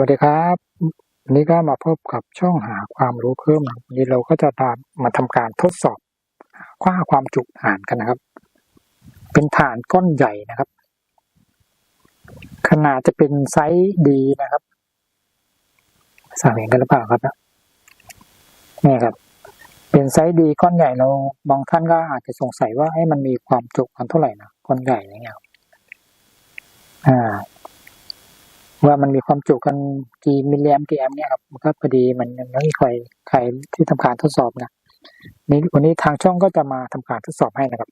วัสดีครับวันนี้ก็มาพบกับช่องหาความรู้เพิ่มนะวันนี้เราก็จะตามมาทำการทดสอบค่าความจุฐานกันนะครับ เป็นฐานก้อนใหญ่นะครับ ขนาดจะเป็นไซส์ดีนะครับสามเห็นกันหรือเปล่าครับนี่ครับ เป็นไซส์ดีก้อนใหญ่เราบางท่านก็อาจจะสงสัยว่าไอ้มันมีความจุกันเท่าไหร่นะก้อนใหญ่อย่างเงี้ยครับอ่า ว่ามันมีความจุกันกี่มิลลิแอมกี่แอมเนี่ยครับมันก็พอดีมันยังไม่มีใครใครที่ทำการทดสอบนะนี่วันนี้ทางช่องก็จะมาทำการทดสอบให้นะครับ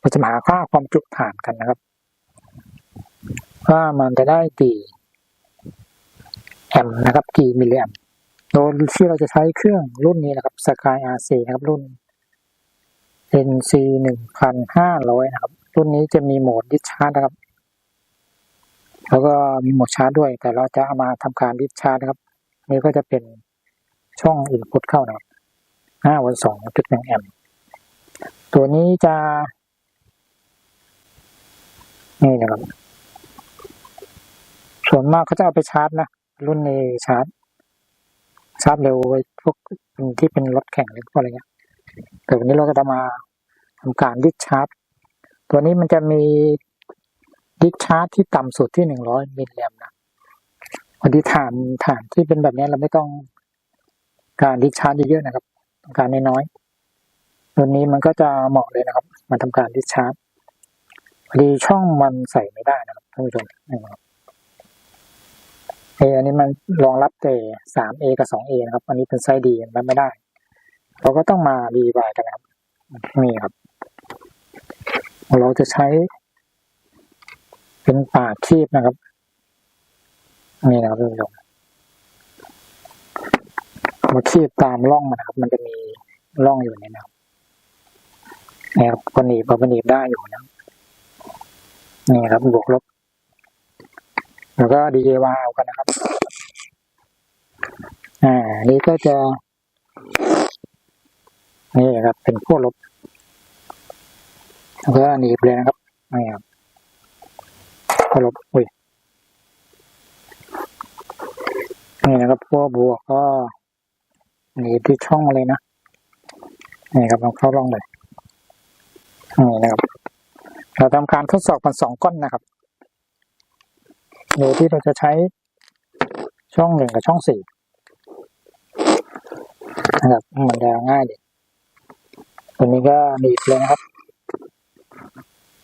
เราจะมาหาค่าความจุฐานกันนะครับว่ามันจะได้กี่แอมนะครับ กี่มิลลิแอมโดยที่เราจะใช้เครื่องรุ่นนี้นะครับ Sky RC นะครับรุ่น NC หนึ่งพันห้าร้อยนะครับ รุ่นนี้จะมีโหมดดิชาร์จนะครับ แล้วก็มีโหมดชาร์จด้วย แต่เราจะเอามาทำการดิสชาร์จนะครับนี่ก็จะเป็นช่องอินพุตเข้านะครับห้าวันสองจุดหนึ่งแอมป์ตัวนี้จะนี่นะครับ ส่วนมากเขาจะเอาไปชาร์จนะ รุ่นนี้ชาร์จ ชาร์จเร็วไว้พวกที่เป็นรถแข่งหรือพวกอะไรเงี้ย แต่วันนี้เราก็จะมาทำการดิชาร์จ ตัวนี้มันจะมี ดิชาร์จที่ต่ำสุดที่หนึ่งร้อยมิลลิแอมนะวันที่ฐานฐานที่เป็นแบบนี้เราไม่ต้องการดิชาร์จเยอะๆนะครับ ต้องการน้อยๆตัวนี้มันก็จะเหมาะเลยนะครับ มาทำการดิชาร์จพอดีช่องมันใส่ไม่ได้นะครับท่านผู้ชมนะครับเออันนี้มันรองรับแต่สามเอกับสองเอนะครับ อันนี้เป็นไซส์ดีมันไม่ได้ เราก็ต้องมาดีบายกันนะครับ นี่ครับ เราจะใช้ เป็นปากคีบนะครับ นี่นะครับท่านผู้ชมมาคีบตามร่องมันนะครับ มันจะมีร่องอยู่ในนะครับนี่ครับพอหนีบพอหนีบได้อยู่นะนี่ครับ บวกลบ แล้วก็ DIY เอากันนะครับ อ่า นี่ก็จะ นี่ครับ เป็นขั้วลบ แล้วก็หนีบเลยนะครับนี่ครับ ก็ลบอุ้ยนี่นะครับพวกบวกก็หนีที่ช่องเลยนะนี่ครับเราเข้าร่องเลยนี่นะครับเราทำการทดสอบกันสองก้อนนะครับโดยที่เราจะใช้ช่องหนึ่งกับช่องสี่นะครับมันจะง่ายดีตัวนี้ก็หนีบเลยนะครับ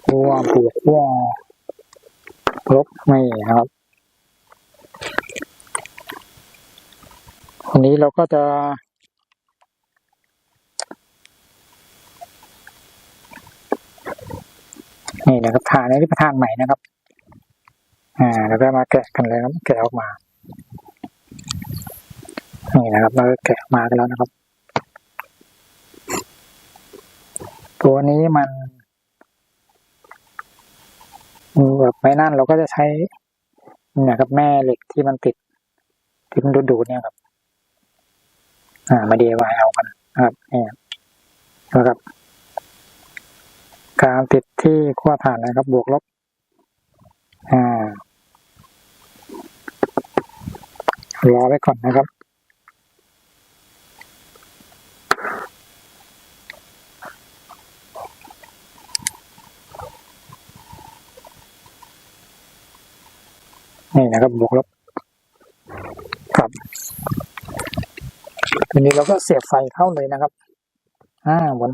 พวกบวก พลบไม่ครับวันนี้เราก็จะ นี่นะครับทานนี้ประทานใหม่นะครับ อ่า แล้วก็มาแกะกันเลยครับ แกะออกมา นี่นะครับเราแกะมากันแล้วนะครับ ตัวนี้มัน แบบไม่นั่นเราก็จะใช้เนี่ยครับแม่เหล็กที่มันติดที่มันดูดเนี่ยครับ อ่า มาเดียวเอากันนะครับเนี่ยนะครับ การติดที่ขั้วฐานนะครับ บวกลบ อ่า รอไว้ก่อนนะครับ นี่นะครับบวกลบครับทีนี้เราก็เสียบไฟเข้าเลยนะครับอ่าวน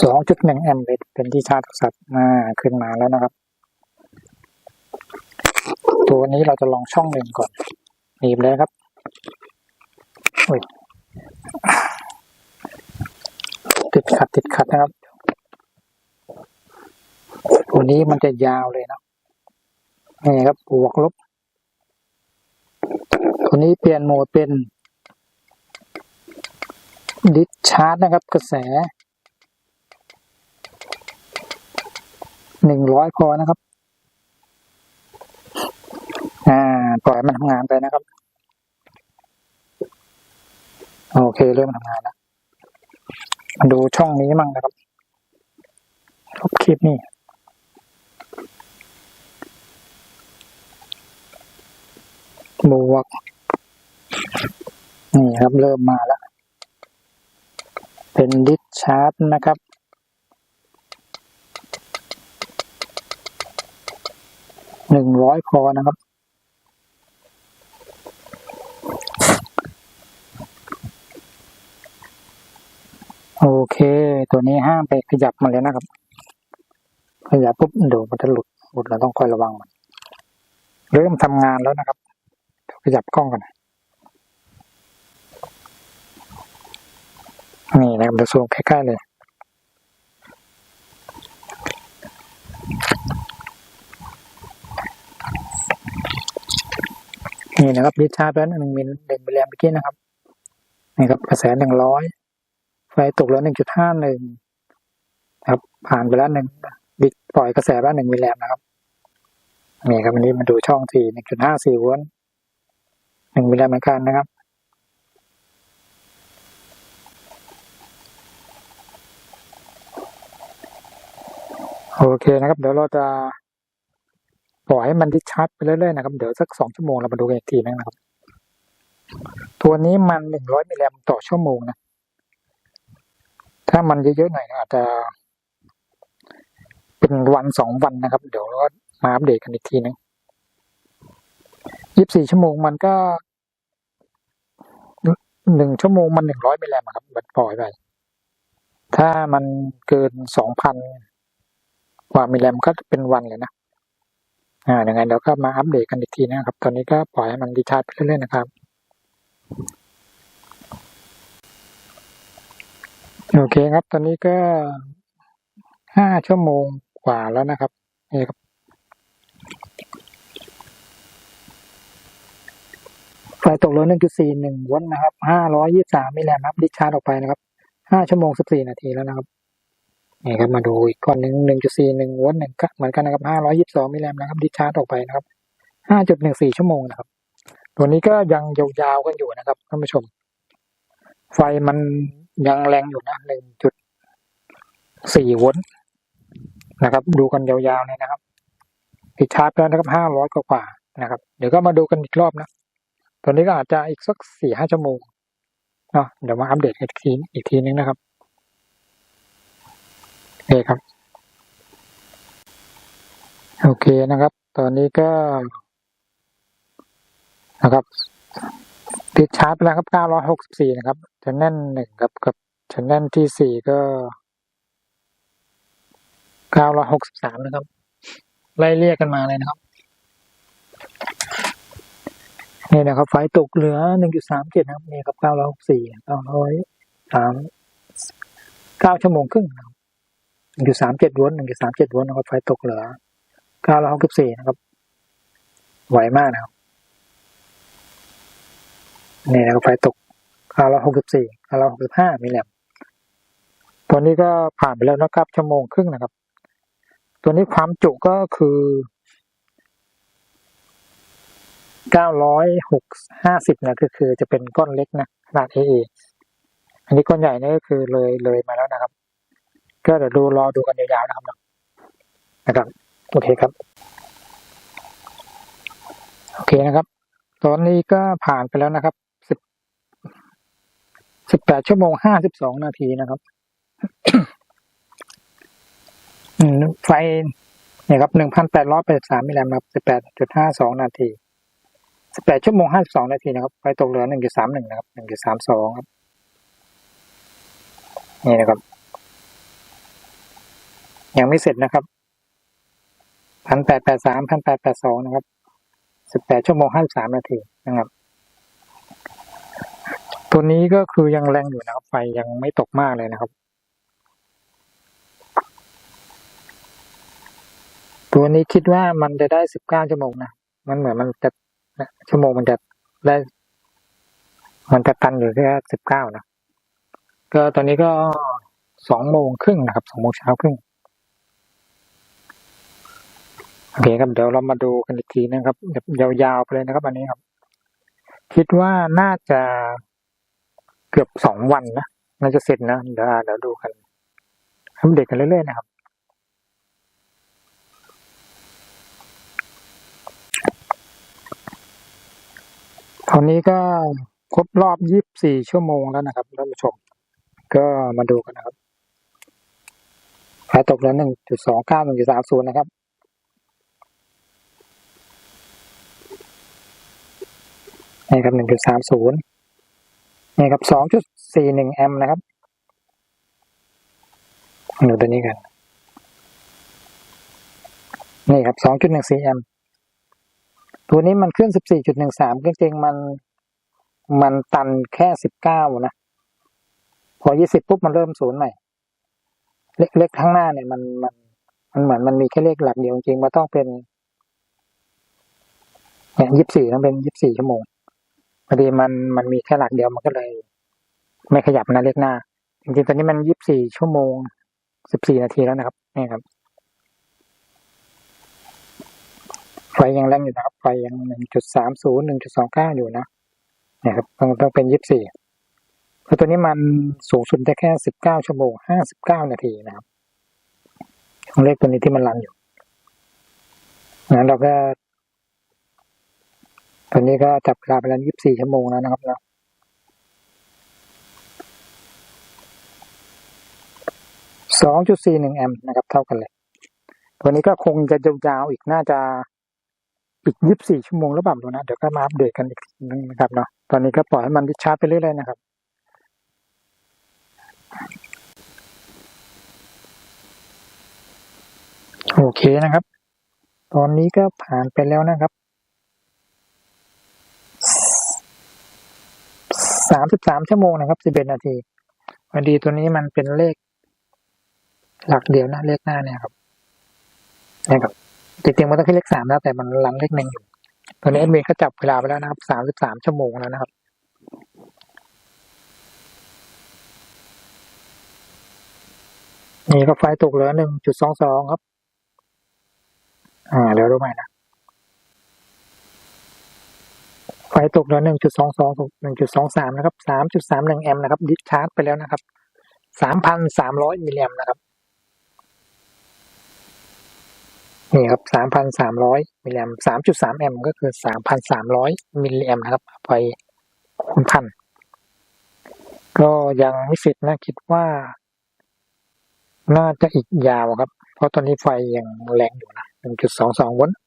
สองจุดหนึ่งแอมป์เป็นที่ชาร์จโทรศัพท์มาขึ้นมาแล้วนะครับ ตัวนี้เราจะลองช่องหนึ่งก่อนหนีบเลยครับอุ้ยติดขัดติดขัดนะครับ ตัวนี้มันจะยาวเลยนะ นี่ครับบวกลบ ตัวนี้เปลี่ยนโหมดเป็นดิสชาร์จนะครับ กระแสหนึ่งร้อยพอนะครับ อ่า ปล่อยมันทำงานไปนะครับ โอเค เริ่มทำงานแล้วมาดูช่องนี้มั่งนะครับลบคลิปนี่ บวก นี่ครับเริ่มมาแล้ว เป็นดิสชาร์จนะครับ หนึ่งร้อยพอนะครับ โอเค ตัวนี้ห้ามไปขยับมันเลยนะครับ ขยับปุ๊บเดี๋ยวมันจะหลุด หลุดเราต้องคอยระวังมัน เริ่มทำงานแล้วนะครับ ขยับกล้องกันนะนี่นะครับเดี๋ยวซูมใกล้ๆเลยนี่นะครับดิชาร์จไปแล้วหนึ่งมิลหนึ่งมิลลิแอมเมื่อกี้นะครับนี่ครับกระแสหนึ่งร้อยไฟตกแล้วหนึ่งจุดห้าหนึ่งครับผ่านไปแล้วหนึ่งบิดปล่อยกระแสไปแล้วหนึ่งมิลลิแอมนะครับนี่ครับวันนี้มาดูช่องสี่หนึ่งจุดห้าสี่โวลต์ หนึ่งมิลลิแอมเหมือนกันนะครับ โอเคนะครับ เดี๋ยวเราจะปล่อยให้มันดิชาร์จไปเรื่อยๆนะครับ เดี๋ยวสักสองชั่วโมงเรามาดูกันอีกทีนึงนะครับ ตัวนี้มันหนึ่งร้อยมิลลิแอมต่อชั่วโมงนะ ถ้ามันเยอะๆหน่อยนะอาจจะเป็นวันสองวันนะครับ เดี๋ยวเรามาอัปเดตกันอีกทีนึง ยี่สิบสี่ชั่วโมงมันก็หนึ่งชั่วโมงมันหนึ่งร้อยมิลลิแอมครับมันปล่อยไป ถ้ามันเกินสองพันกว่ามิลลิแอมก็เป็นวันเลยนะอ่าอย่างไงเดี๋ยวก็มาอัปเดตกันอีกทีนะครับ ตอนนี้ก็ปล่อยให้มันดีชาร์จไปเรื่อยๆนะครับ โอเคครับ ตอนนี้ก็ห้าชั่วโมงกว่าแล้วนะครับนี่ครับ ไฟตกเหลยหนึ่งจุดสี่หนึ่งวัตต์นะครับห้าร้อยยี่สามมิลลิแอมป์ครับดิชาร์จออกไปนะครับห้าชั่วโมงสิบสี่นาทีแล้วนะครับนี่ครับมาดูอีกก้อนหนึ่งหนึ่งจุดสี่หนึ่งวัตต์หนึ่งก็เหมือนกันนะครับห้าร้อยยี่สิบสองมิลลิแอมป์นะครับดิชาร์จออกไปนะครับห้าจุดหนึ่งสี่ชั่วโมงนะครับ ตัวนี้ก็ยังยาวๆกันอยู่นะครับท่านผู้ชม ไฟมันยังแรงอยู่นะหนึ่งจุดสี่วลต์นะครับ ดูกันยาวๆเลยนะครับดิชาร์จแล้วนะครับห้าร้อยกว่าๆนะครับ เดี๋ยวก็มาดูกันอีกรอบนะ ตัวนี้ก็อาจจะอีกสักสี่ห้าชั่วโมงเนาะเดี๋ยวมาอัปเดตอีกทีอีกทีนึงนะครับโอเคครับ โอเคนะครับ ตอนนี้ก็นะครับติดชาร์จไปแล้วครับเก้าร้อยหกสิบสี่นะครับชันแน่นหนึ่งกับกับชันแน่นที่สี่ก็เก้าร้อยหกสิบสามนะครับ ไล่เรียกกันมาเลยนะครับ นี่นะครับ ไฟตกเหลือหนึ่งจุดสามเจ็ดนะครับนี่ครับเก้าร้อยหกสี่เก้าร้อยสามเก้าชั่วโมงครึ่งหนึ่งจุดสามเจ็ดวลต์หนึ่งจุดสามเจ็ดวลต์นะครับ ไฟตกเหลือเก้าร้อยหกสิบสี่นะครับไหวมากนะครับนี่นะครับไฟตกเก้าร้อยหกสิบสี่เก้าร้อยหกสิบห้ามิลลิแอมตัวนี้ก็ผ่านไปแล้วนะครับชั่วโมงครึ่งนะครับ ตัวนี้ความจุก็คือ เก้าร้อยหกห้าสิบนะก็คือจะเป็นก้อนเล็กนะขนาด AA อันนี้ก้อนใหญ่นี่ก็คือเลยเลยมาแล้วนะครับ ก็เดี๋ยวดูรอดูกันยาวๆนะครับนะครับ โอเคครับ โอเคนะครับ ตอนนี้ก็ผ่านไปแล้วนะครับสิบสิบแปดชั่วโมงห้าสิบสองนาทีนะครับอืมไฟเนี่ยครับหนึ่งพันแปดร้อยแปดสามมิลลิแอมป์ครับสิบแปดจุดห้าสองนาที สิบแปดชั่วโมงห้าสองนาทีนะครับไฟตกเหลือหนึ่งจุดสามหนึ่งนะครับหนึ่งจุดสามสองครับ นี่นะครับ ยังไม่เสร็จนะครับพันแปดแปดสามพันแปดแปดสองนะครับสิบแปดชั่วโมงห้าสามนาทีนะครับ ตัวนี้ก็คือยังแรงอยู่นะครับ ไฟยังไม่ตกมากเลยนะครับ ตัวนี้คิดว่ามันจะได้สิบเก้าชั่วโมงนะ มันเหมือนมันจะ ชั่วโมงมันจะได้ มันจะตันอยู่แค่สิบเก้านะก็ตอนนี้ก็สองโมงครึ่งนะครับสองโมงเช้าครึ่งโอเคครับเดี๋ยวเรามาดูกันอีกทีนะครับยาวๆไปเลยนะครับ อันนี้ครับ คิดว่าน่าจะเกือบสองวันนะน่าจะเสร็จนะเดี๋ยวเดี๋ยวดูกันอัปเดตกันเรื่อยๆนะครับ ตอนนี้ก็ครบรอบ24ชั่วโมงแล้วนะครับท่านผู้ชม ก็มาดูกันนะครับไฟตกแล้ว1.29 1.30นะครับ นี่ครับ1.30นี่ครับ2.41แอมนะครับดูตัวนี้กัน นี่ครับ2.14แอม ตัวนี้มันขึ้น14.13จริงๆมันมันตันแค่19นะ พอ20ปุ๊บมันเริ่มศูนย์ใหม่ เลขเลขข้างหน้าเนี่ยมันมันมันเหมือนมันมีแค่เลขหลักเดียวจริงๆมันต้องเป็นเนี่ยยี่สิบสี่ต้องเป็นยี่สิบสี่ชั่วโมงพอดีมันมันมีแค่หลักเดียวมันก็เลย ไม่ขยับนะเลขหน้า จริงๆตอนนี้มันยี่สิบสี่ชั่วโมงสิบสี่นาทีแล้วนะครับนี่ครับ ไฟยังแรงอยู่นะครับ ไฟยังหนึ่งจุดสามศูนย์หนึ่งจุดสองเก้าอยู่นะนี่ยครับต้องต้องเป็นยี่สิบสี่เพราะตัวนี้มันสูงสุดได้แค่สิบเก้าชั่วโมงห้าสิบเก้านาทีนะครับของเลขตัวนี้ที่มันรันอยู่งั้นเราก็ตอนนี้ก็จับเวลาไปแล้วยี่สิบสี่ชั่วโมงแล้วนะครับเนาะสองจุดสี่หนึ่งแอมป์นะครับ เท่ากันเลย ตัวนี้ก็คงจะยาวๆอีกน่าจะ อีกยี่สิบสี่ชั่วโมงแล้วแบบตัวนะเดี๋ยวก็มาอัปเดตกันอีกนึงนะครับเนาะตอนนี้ก็ปล่อยให้มันดิชาร์จไปเรื่อยๆนะครับโอเคนะครับ ตอนนี้ก็ผ่านไปแล้วนะครับสามสิบสามชั่วโมงนะครับสิบเอ็ดนาทีพอดีตัวนี้มันเป็นเลข หลักเดียวนะเลขหน้าเนี่ยครับนะครับ จริงๆมันต้องขึ้นเลขสามแล้วแต่มันหลังเลขหนึ่งอยู่ตอนนี้เอ็นเก็จับเวลาไปแล้วนะครับสามสิบสามชั่วโมงแล้วนะครับนี่ก็ไฟตกเหลือหนึ่งจุดสองสองครับ อ่าเดี๋ยวดูใหม่นะ ไฟตกเหลือหนึ่งจุดสองสองหนึ่งจุดสองสามนะครับสามจุดสามหนึ่งแอมป์นะครับดิชาร์จไปแล้วนะครับสามพันสามร้อยมิลลิแอมป์นะครับ นี่ครับสามพันสามร้อยมิลลิแอมสามจุดสามแอมก็คือสามพันสามร้อยมิลลิแอมนะครับไฟคูณพันก็ยังไม่เสร็จนะคิดว่า น่าจะอีกยาวครับ เพราะตอนนี้ไฟยังแรงอยู่นะหนึ่งจุดสองสองโวลต์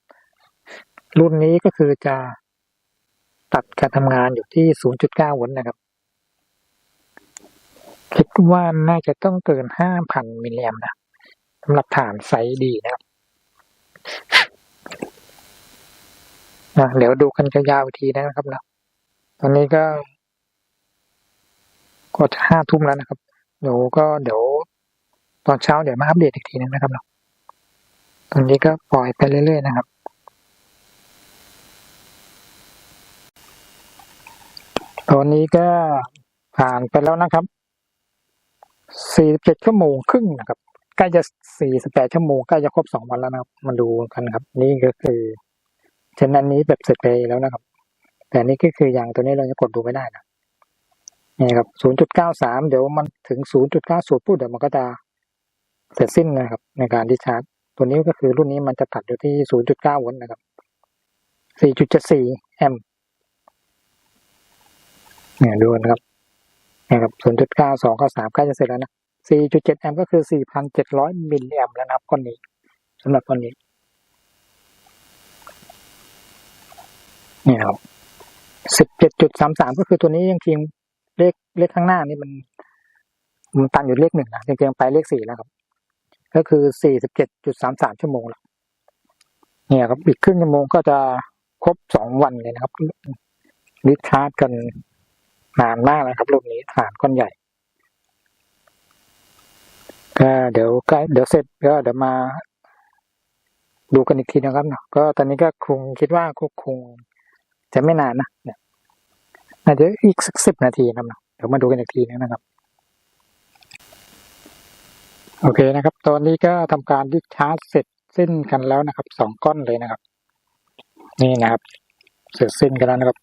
รุ่นนี้ก็คือจะตัดการทำงานอยู่ที่ศูนย์จุดเก้าโวลต์นะครับ คิดว่าน่าจะต้องเกินห้าพันมิลลิแอมนะสำหรับฐานไซส์ดีนะครับ นะเดี๋ยวดูกันยาวๆอีกทีนะครับนะตอนนี้ก็ก็จะห้าทุ่มแล้วนะครับ เดี๋ยวก็เดี๋ยวตอนเช้าเดี๋ยวมาอัปเดตอีกทีนึงนะครับเนาะตอนนี้ก็ปล่อยไปเรื่อยๆนะครับ ตอนนี้ก็ผ่านไปแล้วนะครับ47ชั่วโมงครึ่งนะครับ ใกล้จะ48ชั่วโมงใกล้จะครบ2วันแล้วนะครับ มาดูกันครับ นี่ก็คือเช่นนั้นนี้แบบเสร็จไปแล้วนะครับ แต่นี่ก็คืออย่างตัวนี้เราจะกดดูไม่ได้นะนี่ครับ0.93เก้าสามเดี๋ยวมันถึง0.90ปุ๊บเดี๋ยวมันก็จะเสร็จสิ้นนะครับ ในการดิชาร์จ ตัวนี้ก็คือรุ่นนี้มันจะตัดอยู่ที่0.9โวลต์นะครับ4.74แอมป์เนี่ยดูนะครับนะครับ0.92 93ใกล้จะเสร็จแล้วนะ 4.7 แอมป์ก็คือ 4,700 มิลลิแอมป์แล้วนะครับก้อนนี้สำหรับก้อนนี้ นี่ครับ 17.33 ก็คือตัวนี้ยังจริงเลขเลขข้างหน้านี่มัน มันตันอยู่เลขหนึ่งนะจริงๆไปเลขสี่แล้วครับ ก็คือ 47.33 ชั่วโมงแล้วเนี่ยครับอีกครึ่งชั่วโมงก็จะครบสองวันเลยนะครับดิชาร์จกันนานมากนะครับรุ่นนี้ฐานก้อนใหญ่ เดี๋ยวใกล้เดี๋ยวเสร็จก็เดี๋ยวมาดูกันอีกทีนะครับเนาะก็ตอนนี้ก็คงคิดว่าก็คงจะไม่นานนะเนี่ยน่าจะอีกสักสิบนาทีนะครับเนาะเดี๋ยวมาดูกันอีกทีนึงนะครับ โอเคนะครับ ตอนนี้ก็ทำการดิชาร์จเสร็จสิ้นกันแล้วนะครับสองก้อนเลยนะครับ นี่นะครับ เสร็จสิ้นกันแล้วนะครับ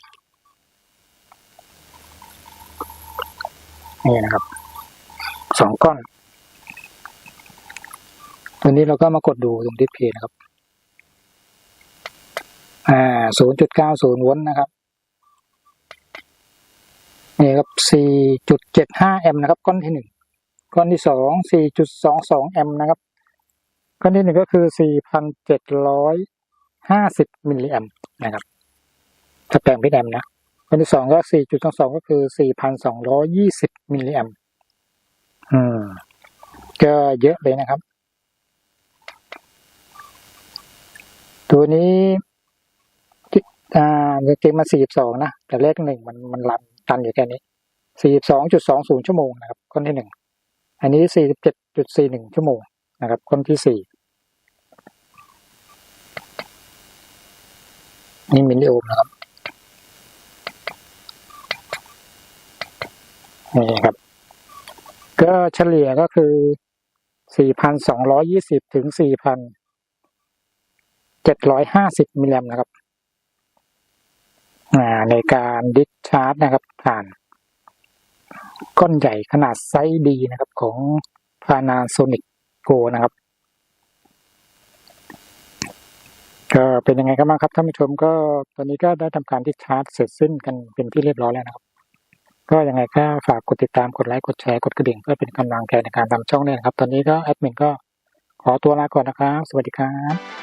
นี่นะครับสองก้อน ตัวนี้เราก็มากดดูตรงดิสเพย์นะครับ อ่าศูนย์จุดเก้าศูนย์วลนะครับ นี่ครับ4.75แอมป์นะครับ ก้อนที่หนึ่ง ก้อนที่สอง4.22แอมป์นะครับ ก้อนที่หนึ่งก็คือ4,750มิลลิแอมป์นะครับ ถ้าแปลงเป็นแอมป์นะก้อนที่สองก็4.22ก็คือ4,220มิลลิแอมป์อืมก็เยอะเลยนะครับ ตัวนี้อ่าจริงๆมาสี่สิบสองนะแต่เลขหนึ่งมันมันรันตันอยู่แค่นี้สี่สิบสองจุดสองศูนย์ชั่วโมงนะครับคนที่หนึ่งอันนี้สี่สิบเจ็ดจุดสี่หนึ่งชั่วโมงนะครับ คนที่สี่นี่มิลลิโอห์มนะครับนี่ครับ ก็เฉลี่ยก็คือสี่พันสองร้อยี่สิบถึงสี่พัน 4,750มิลลิแอมนะครับในการดิสชาร์จนะครับ ผ่านก้อนใหญ่ขนาดไซส์ดีนะครับของ Panasonic Go นะครับก็เป็นยังไงกันบ้างครับท่านผู้ชมก็ตอนนี้ก็ได้ทำการดิสชาร์จเสร็จสิ้นกันเป็นที่เรียบร้อยแล้วนะครับ ก็ยังไงก็ฝากกดติดตามกดไลค์กดแชร์กดกระดิ่งเพื่อเป็นกำลังใจในการทำช่องเนี่ยนะครับ ตอนนี้ก็แอดมินก็ขอตัวลาก่อนนะครับ สวัสดีครับ